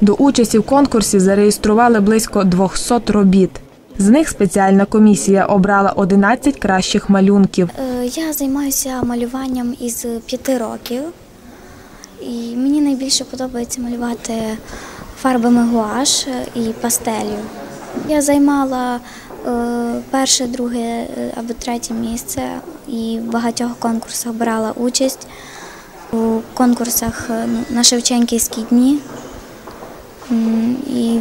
До участі в конкурсі зареєстрували близько 200 робіт. З них спеціальна комісія обрала 11 кращих малюнків. Е, Я займаюся малюванням із п'яти років. І мені найбільше подобається малювати фарбами гуаш і пастелью. Я займала е, перше, друге е, або третє місце і в багатьох конкурсах брала участь. У конкурсах на Шевченківські дні і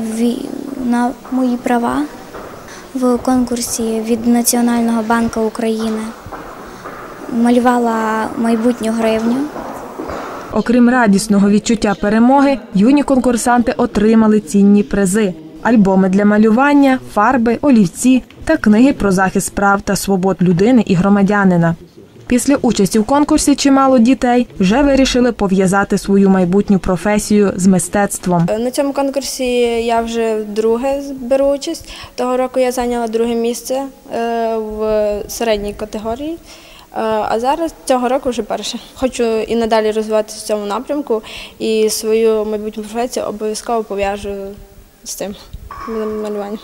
на мої права в конкурсі від Національного банку України. Малювала майбутню гривню. Окрім радісного відчуття перемоги, юні конкурсанти отримали цінні призи: альбоми для малювання, фарби, олівці та книги про захист прав та свобод людини і громадянина. Після участі в конкурсі чимало дітей вже вирішили пов'язати свою майбутню професію з мистецтвом. На цьому конкурсі я вже вдруге беру участь. Того року я зайняла друге місце е, в середній категорії. Е, А зараз цього року вже перше. Хочу і надалі розвиватися в цьому напрямку і свою майбутню професію обов'язково пов'яжу з цим малюванням.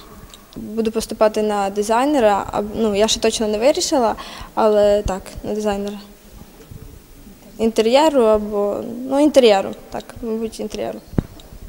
Буду поступати на дизайнера. Ну, я ще точно не вирішила, але так, на дизайнера. Інтер'єру або ну інтер'єру, так, мабуть, інтер'єру.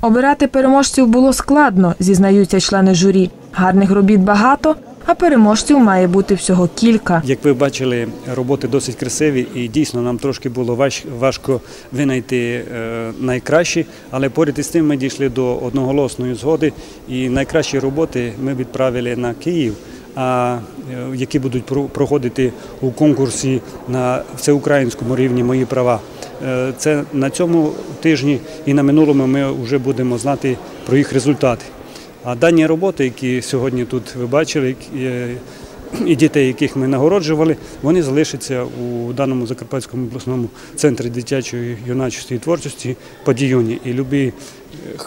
Обирати переможців було складно, зізнаються члени журі. Гарних робіт багато, а переможців має бути всього кілька. Як ви бачили, роботи досить красиві, і дійсно нам трошки було важко винайти е, найкращі, але поряд із тим ми дійшли до одноголосної згоди, і найкращі роботи ми відправили на Київ. Е, які будуть проходити у конкурсі на всеукраїнському рівні мої права. Е, Це на цьому тижні і на минулому ми вже будемо знати про їх результати. А дані роботи, які сьогодні тут ви бачили, і дітей, яких ми нагороджували, вони залишаться у даному Закарпатському обласному центрі дитячої юнацької і творчості Падіюні. І любі е,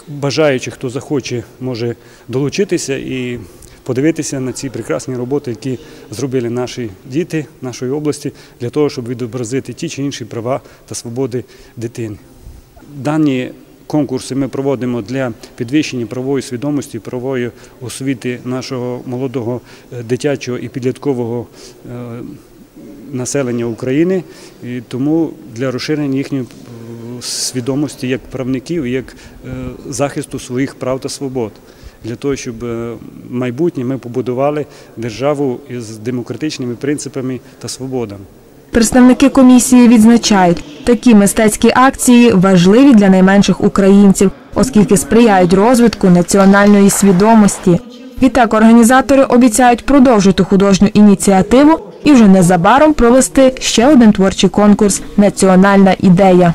бажаючі, хто захоче, може долучитися і подивитися на ці прекрасні роботи, які зробили наші діти нашої області для того, щоб відобразити ті чи інші права та свободи дитини. Дані конкурси ми проводимо для підвищення правової свідомості, правової освіти нашого молодого е, дитячого і підліткового е, населення України. І тому для розширення їхньої е, свідомості як правників, як захисту своїх прав та свобод. Для того, щоб в майбутнє ми побудували державу із демократичними принципами та свободами. Представники комісії відзначають, такі мистецькі акції важливі для найменших українців, оскільки сприяють розвитку національної свідомості. Відтак організатори обіцяють продовжити художню ініціативу і вже незабаром провести ще один творчий конкурс Національна ідея.